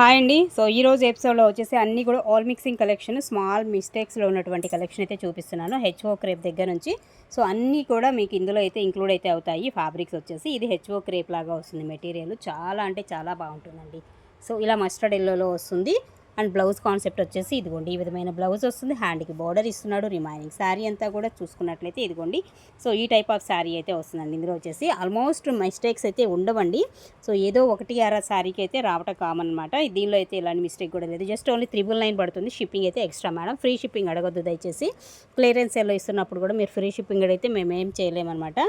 Hi అండి. So ఈ రోజు ఎపిసోడ్లో వచ్చేసి అన్నీ కూడా ఆల్ మిక్సింగ్ కలెక్షన్ స్మాల్ మిస్టేక్స్లో ఉన్నటువంటి కలెక్షన్ అయితే చూపిస్తున్నాను. హెచ్ఓ క్రేప్ దగ్గర నుంచి. సో అన్నీ కూడా మీకు ఇందులో అయితే ఇంక్లూడ్ అయితే అవుతాయి. ఫ్యాబ్రిక్స్ వచ్చేసి ఇది హెచ్ఓ క్రేప్ లాగా వస్తుంది. మెటీరియల్ చాలా అంటే చాలా బాగుంటుందండి. సో ఇలా మస్టర్డ్ ఎల్లోలో వస్తుంది. అండ్ బ్లౌజ్ కాన్సెప్ట్ వచ్చేసి ఇదిగోండి ఈ విధమైన బ్లౌజ్ వస్తుంది. హ్యాండ్కి బార్డర్ ఇస్తున్నాడు రిమైనింగ్ శారీ అంతా కూడా చూసుకున్నట్లయితే ఇదిగోండి. సో ఈ టైప్ ఆఫ్ శారీ అయితే వస్తుందండి. ఇందులో వచ్చేసి ఆల్మోస్ట్ మిస్టేక్స్ అయితే ఉండవండి. సో ఏదో ఒకటి అర శారీకి అయితే రావటం కామన్ అనమాట దీనిలో అయితే ఇలాంటి మిస్టేక్ కూడా లేదు. జస్ట్ ఓన్లీ త్రిబుల్ నైన్ పడుతుంది. షిప్పింగ్ అయితే ఎక్స్ట్రా మేడం. ఫ్రీ షిప్పింగ్ అడగొద్దు దయచేసి. క్లియరెన్స్ ఎల్లో ఇస్తున్నప్పుడు కూడా మీరు ఫ్రీ షిప్పింగ్ అయితే మేము ఏం చేయలేమన్నమాట.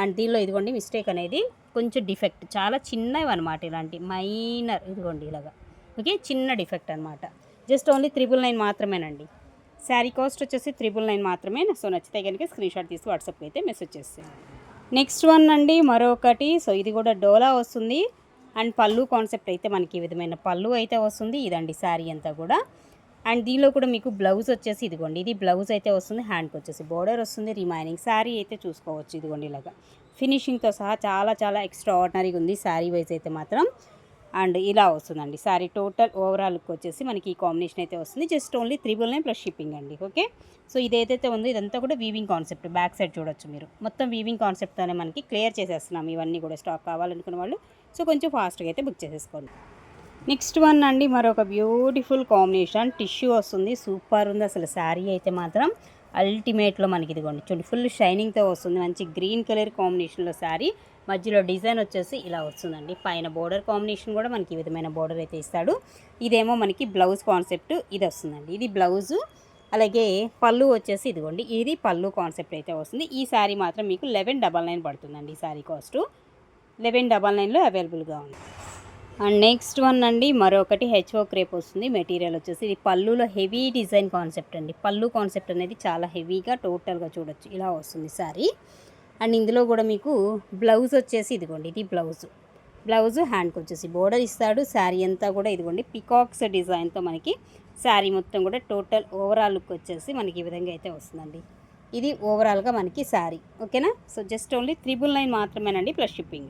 అండ్ దీనిలో ఇదిగోండి మిస్టేక్ అనేది కొంచెం డిఫెక్ట్. చాలా చిన్నవి అనమాట ఇలాంటి. మైనర్. ఇదిగోండి ఇలాగా. ఓకే చిన్న డిఫెక్ట్ అనమాట జస్ట్ ఓన్లీ త్రిబుల్ నైన్ మాత్రమేనండి. శారీ కాస్ట్ వచ్చేసి త్రిబుల్ నైన్ మాత్రమే. సో నచ్చితే కనుక స్క్రీన్ షాట్ తీసి వాట్సాప్కి అయితే మెసేజ్ చేస్తాను నెక్స్ట్ వన్ అండి మరొకటి. సో ఇది కూడా డోలా వస్తుంది. అండ్ పళ్ళు కాన్సెప్ట్ అయితే మనకి ఈ విధమైన పళ్ళు అయితే వస్తుంది. ఇదండి శారీ అంతా కూడా. అండ్ దీనిలో కూడా మీకు బ్లౌజ్ వచ్చేసి ఇదిగోండి. ఇది బ్లౌజ్ అయితే వస్తుంది. హ్యాండ్కి వచ్చేసి బోర్డర్ వస్తుంది. రిమైనింగ్ శారీ అయితే చూసుకోవచ్చు ఇదిగోండి ఇలాగా. ఫినిషింగ్తో సహా చాలా చాలా ఎక్స్ట్రా ఆర్డినరీగా ఉంది శారీ వైజ్ అయితే మాత్రం. అండ్ ఇలా వస్తుందండి. సారీ టోటల్ ఓవరాల్ లుక్ వచ్చేసి మనకి ఈ కాంబినేషన్ అయితే వస్తుంది. Just only triple nine plus shipping అండి. ఓకే? సో ఇదేదైతే ఉందో ఇదంతా కూడా వీవింగ్ కాన్సెప్ట్. బ్యాక్ సైడ్ చూడొచ్చు మీరు. మొత్తం వీవింగ్ కాన్సెప్ట్తోనే మనకి క్లియర్ చేసేస్తున్నాం. ఇవన్నీ కూడా స్టాక్ కావాలనుకున్న వాళ్ళు. సో కొంచెం ఫాస్ట్గా అయితే బుక్ చేసేసుకోండి. నెక్స్ట్ వన్ అండి. మరొక బ్యూటిఫుల్ కాంబినేషన్. టిష్యూ వస్తుంది. సూపర్ ఉంది అసలు. శారీ అయితే మాత్రం. అల్టిమేట్లో మనకి ఇదిగోండి చూడండి ఫుల్ షైనింగ్తో వస్తుంది. మంచి గ్రీన్ కలర్ కాంబినేషన్లో శారీ. మధ్యలో డిజైన్ వచ్చేసి ఇలా వస్తుందండి. పైన బోర్డర్ కాంబినేషన్ కూడా మనకి ఈ విధమైన బోర్డర్ అయితే ఇస్తాడు. ఇదేమో మనకి బ్లౌజ్ కాన్సెప్ట్ ఇది వస్తుందండి. ఇది బ్లౌజు. అలాగే పళ్ళు వచ్చేసి ఇదిగోండి. ఇది పళ్ళు కాన్సెప్ట్ అయితే వస్తుంది. ఈ శారీ మాత్రం మీకు లెవెన్ డబల్ నైన్ పడుతుందండి ఈ శారీ కాస్ట్. లెవెన్ డబల్ నైన్లో అవైలబుల్గా ఉంది. అండ్ నెక్స్ట్ వన్ అండి మరొకటి హెచ్ఓ క్రేప్ వస్తుంది మెటీరియల్ వచ్చేసి ఇది పళ్ళులో హెవీ డిజైన్ కాన్సెప్ట్ అండి. పళ్ళు కాన్సెప్ట్ అనేది చాలా హెవీగా టోటల్గా చూడొచ్చు. ఇలా వస్తుంది సారీ అండ్ ఇందులో కూడా మీకు బ్లౌజ్ వచ్చేసి ఇదిగోండి ఇది బ్లౌజ్ బ్లౌజ్ హ్యాండ్కి వచ్చేసి బోర్డర్ ఇస్తాడు. శారీ అంతా కూడా ఇదిగోండి పికాక్స్ డిజైన్తో మనకి శారీ మొత్తం కూడా టోటల్ ఓవరాల్ లుక్ వచ్చేసి మనకి ఈ విధంగా అయితే వస్తుందండి. ఇది ఓవరాల్గా మనకి శారీ ఓకేనా so just only triple nine మాత్రమేనండి ప్లస్ షిప్పింగ్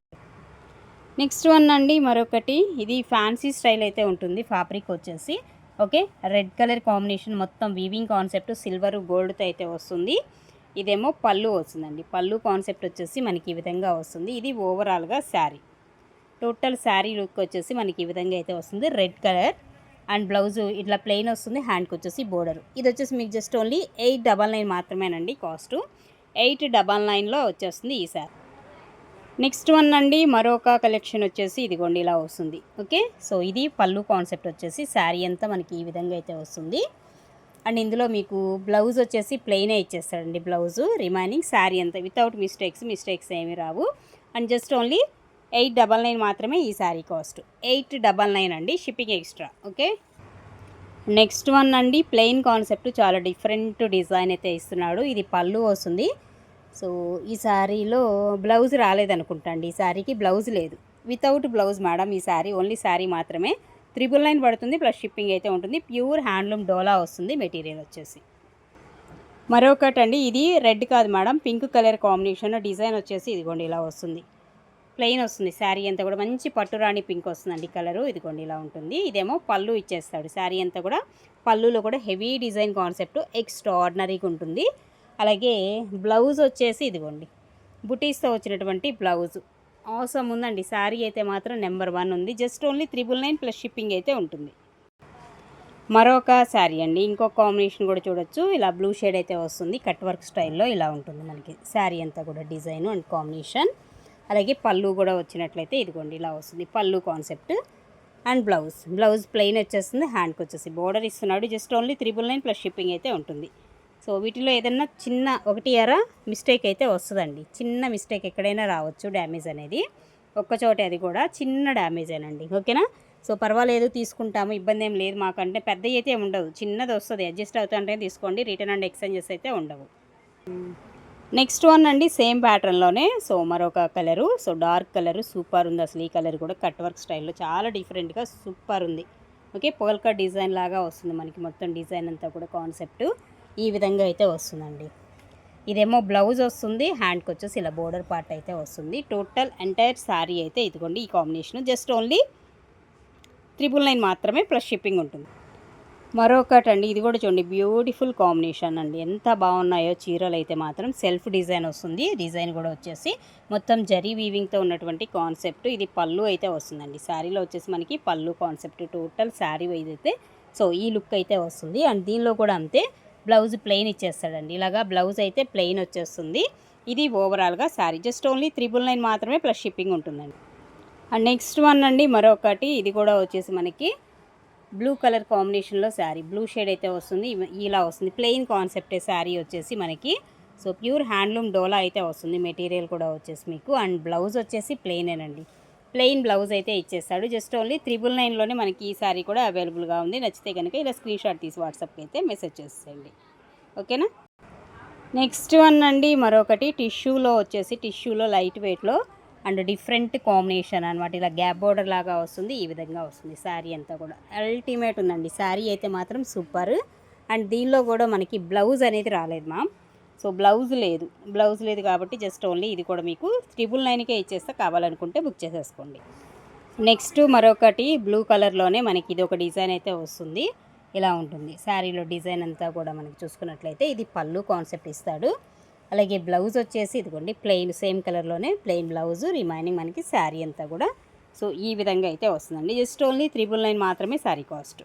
నెక్స్ట్ వన్ అండి మరొకటి. ఇది ఫ్యాన్సీ స్టైల్ అయితే ఉంటుంది ఫ్యాబ్రిక్ వచ్చేసి. ఓకే? రెడ్ కలర్ కాంబినేషన్ మొత్తం వీవింగ్ కాన్సెప్ట్ సిల్వర్ గోల్డ్తో అయితే వస్తుంది. ఇదేమో పళ్ళు వస్తుందండి. పళ్ళు కాన్సెప్ట్ వచ్చేసి మనకి ఈ విధంగా వస్తుంది. ఇది ఓవరాల్గా శారీ. టోటల్ శారీ లుక్ వచ్చేసి మనకి ఈ విధంగా అయితే వస్తుంది. రెడ్ కలర్ అండ్ బ్లౌజ్ ఇట్లా ప్లెయిన్ వస్తుంది. హ్యాండ్కి వచ్చేసి బోర్డర్. ఇది వచ్చేసి మీకు just only eight double nine మాత్రమేనండి కాస్ట్. ఎయిట్ డబల్ నైన్లో వచ్చేస్తుంది ఈ శారీ. నెక్స్ట్ వన్ అండి మరొక కలెక్షన్ వచ్చేసి ఇదిగోండి ఇలా వస్తుంది. ఓకే? సో ఇది పళ్ళు కాన్సెప్ట్ వచ్చేసి శారీ అంతా మనకి ఈ విధంగా అయితే వస్తుంది. అండ్ ఇందులో మీకు బ్లౌజ్ వచ్చేసి ప్లెయినే ఇచ్చేస్తాడండి బ్లౌజు రిమైనింగ్ శారీ అంతా. వితౌట్ మిస్టేక్స్ మిస్టేక్స్ ఏమీ రావు. And just only eight double nine మాత్రమే ఈ saree cost. Eight double nine అండి shipping extra. Okay? Next one అండి ప్లెయిన్ కాన్సెప్ట్ చాలా డిఫరెంట్ డిజైన్ అయితే ఇస్తున్నాడు. ఇది పళ్ళు వస్తుంది. సో ఈ శారీలో బ్లౌజ్ రాలేదనుకుంటా అండి ఈ శారీకి బ్లౌజ్ లేదు. వితౌట్ బ్లౌజ్ మేడం ఈ శారీ ఓన్లీ శారీ మాత్రమే. త్రిబుల్ నైన్ పడుతుంది ప్లస్ షిప్పింగ్ అయితే ఉంటుంది. ప్యూర్ హ్యాండ్లూమ్ డోలా వస్తుంది మెటీరియల్ వచ్చేసి. మరొకటి అండి ఇది రెడ్ కాదు madam. Pink colour combination design వచ్చేసి ఇదిగోండి ఇలా వస్తుంది. ప్లెయిన్ వస్తుంది శారీ అంతా కూడా మంచి పట్టురాణి పింక్ వస్తుందండి కలరు ఇదిగోండి ఇలా ఉంటుంది. ఇదేమో పళ్ళు ఇచ్చేస్తాడు. శారీ అంతా కూడా పళ్ళులో కూడా హెవీ డిజైన్ కాన్సెప్ట్ ఎక్స్ట్రా ఆర్డినరీగా ఉంటుంది. అలాగే బ్లౌజ్ వచ్చేసి ఇదిగోండి. బుటీస్తో వచ్చినటువంటి బ్లౌజ్. అవసరం ఉందండి. శారీ అయితే మాత్రం నెంబర్ వన్ ఉంది. Just only triple nine plus shipping అయితే ఉంటుంది. మరొక శారీ అండి. ఇంకొక కాంబినేషన్ కూడా చూడొచ్చు. ఇలా బ్లూ షేడ్ అయితే వస్తుంది. కట్ వర్క్ స్టైల్లో ఇలా ఉంటుంది మనకి. శారీ అంతా కూడా డిజైన్ అండ్ కాంబినేషన్. అలాగే పళ్ళు కూడా వచ్చినట్లయితే ఇదిగోండి ఇలా వస్తుంది. పళ్ళు concept and blouse. Blouse plain వచ్చేస్తుంది. హ్యాండ్కి వచ్చేసి బోర్డర్ ఇస్తున్నాడు. Just only triple nine plus shipping అయితే ఉంటుంది. సో వీటిలో ఏదన్నా చిన్న ఒకటి ఎర మిస్టేక్ అయితే వస్తుందండి. చిన్న మిస్టేక్ ఎక్కడైనా రావచ్చు డ్యామేజ్ అనేది. ఒక్కచోటే అది కూడా చిన్న డ్యామేజ్ ఏనండి. ఓకేనా? సో పర్వాలేదు తీసుకుంటాము ఇబ్బంది ఏం లేదు. మాకంటే పెద్ద అయితే ఉండదు. చిన్నది వస్తుంది అడ్జస్ట్ అవుతుంటే తీసుకోండి రిటర్న్ అండ్ ఎక్స్చేంజెస్ అయితే ఉండవు. నెక్స్ట్ వన్ అండి సేమ్ ప్యాటర్న్లోనే సో మరొక colour. So dark colour super ఉంది. అసలు ఈ కలర్ కూడా కట్ వర్క్ స్టైల్లో చాలా డిఫరెంట్గా సూపర్ ఉంది. ఓకే? పోల్కా డిజైన్ లాగా వస్తుంది మనకి మొత్తం డిజైన్ అంతా కూడా కాన్సెప్ట్. ఈ విధంగా అయితే వస్తుందండి. ఇదేమో బ్లౌజ్ వస్తుంది హ్యాండ్కి వచ్చేసి ఇలా బోర్డర్ పార్ట్ అయితే వస్తుంది. టోటల్ ఎంటైర్ శారీ అయితే ఇదిగోండి ఈ combination. Just only triple nine మాత్రమే ప్లస్ షిప్పింగ్ ఉంటుంది. మరొకటి అండి ఇది కూడా చూడండి బ్యూటిఫుల్ కాంబినేషన్ అండి. ఎంత బాగున్నాయో చీరలు అయితే మాత్రం సెల్ఫ్ డిజైన్ వస్తుంది. డిజైన్ కూడా వచ్చేసి మొత్తం జరీ వీవింగ్తో ఉన్నటువంటి కాన్సెప్ట్ ఇది పళ్ళు అయితే వస్తుందండి. శారీలో వచ్చేసి మనకి పళ్ళు కాన్సెప్ట్ టోటల్ శారీ ఇదైతే అయితే సో ఈ లుక్ అయితే వస్తుంది. అండ్ దీనిలో కూడా అంతే బ్లౌజ్ ప్లెయిన్ ఇచ్చేస్తాడండి. ఇలాగా బ్లౌజ్ అయితే ప్లెయిన్ వచ్చేస్తుంది. ఇది ఓవరాల్గా saree. Just only triple nine మాత్రమే ప్లస్ షిప్పింగ్ ఉంటుందండి. అండ్ నెక్స్ట్ వన్ అండి మరొకటి. ఇది కూడా వచ్చేసి మనకి బ్లూ కలర్ కాంబినేషన్లో శారీ. బ్లూ షేడ్ అయితే వస్తుంది. ఇలా వస్తుంది. ప్లెయిన్ కాన్సెప్టే శారీ వచ్చేసి మనకి. సో ప్యూర్ హ్యాండ్లూమ్ డోలా అయితే వస్తుంది. మెటీరియల్ కూడా వచ్చేసి మీకు. అండ్ బ్లౌజ్ వచ్చేసి ప్లెయినేనండి. ప్లెయిన్ బ్లౌజ్ అయితే ఇచ్చేస్తాడు. జస్ట్ ఓన్లీ త్రిబుల్ నైన్లోనే మనకి ఈ శారీ కూడా అవైలబుల్గా ఉంది. నచ్చితే కనుక ఇలా స్క్రీన్ షాట్ తీసి వాట్సాప్కి అయితే మెసేజ్ చేసేయండి. ఓకేనా నెక్స్ట్ వన్ అండి. మరొకటి టిష్యూలో వచ్చేసి టిష్యూలో లైట్ వెయిట్లో అండ్ డిఫరెంట్ కాంబినేషన్ అనమాట ఇలా గ్యాప్ బోర్డర్ లాగా వస్తుంది. ఈ విధంగా వస్తుంది శారీ అంతా కూడా. అల్టిమేట్ ఉందండి. శారీ అయితే మాత్రం సూపర్ అండ్ దీనిలో కూడా మనకి బ్లౌజ్ అనేది రాలేదు మ్యామ్ సో బ్లౌజ్ లేదు. బ్లౌజ్ లేదు కాబట్టి జస్ట్ ఓన్లీ ఇది కూడా మీకు ట్రిపుల్ నైన్కే ఇచ్చేస్తే. కావాలనుకుంటే బుక్ చేసేసుకోండి. నెక్స్ట్ మరొకటి బ్లూ కలర్లోనే మనకి ఇది ఒక డిజైన్ అయితే వస్తుంది. ఇలా ఉంటుంది. శారీలో డిజైన్ అంతా కూడా మనకి చూసుకున్నట్లయితే ఇది పళ్ళు కాన్సెప్ట్ ఇస్తాడు. అలాగే బ్లౌజ్ వచ్చేసి ఇదిగోండి ప్లెయిన్ సేమ్ కలర్లోనే ప్లెయిన్ బ్లౌజ్ రిమైనింగ్ మనకి శారీ అంతా కూడా. సో ఈ విధంగా అయితే వస్తుందండి. జస్ట్ ఓన్లీ త్రిబుల్ నైన్ మాత్రమే శారీ కాస్ట్.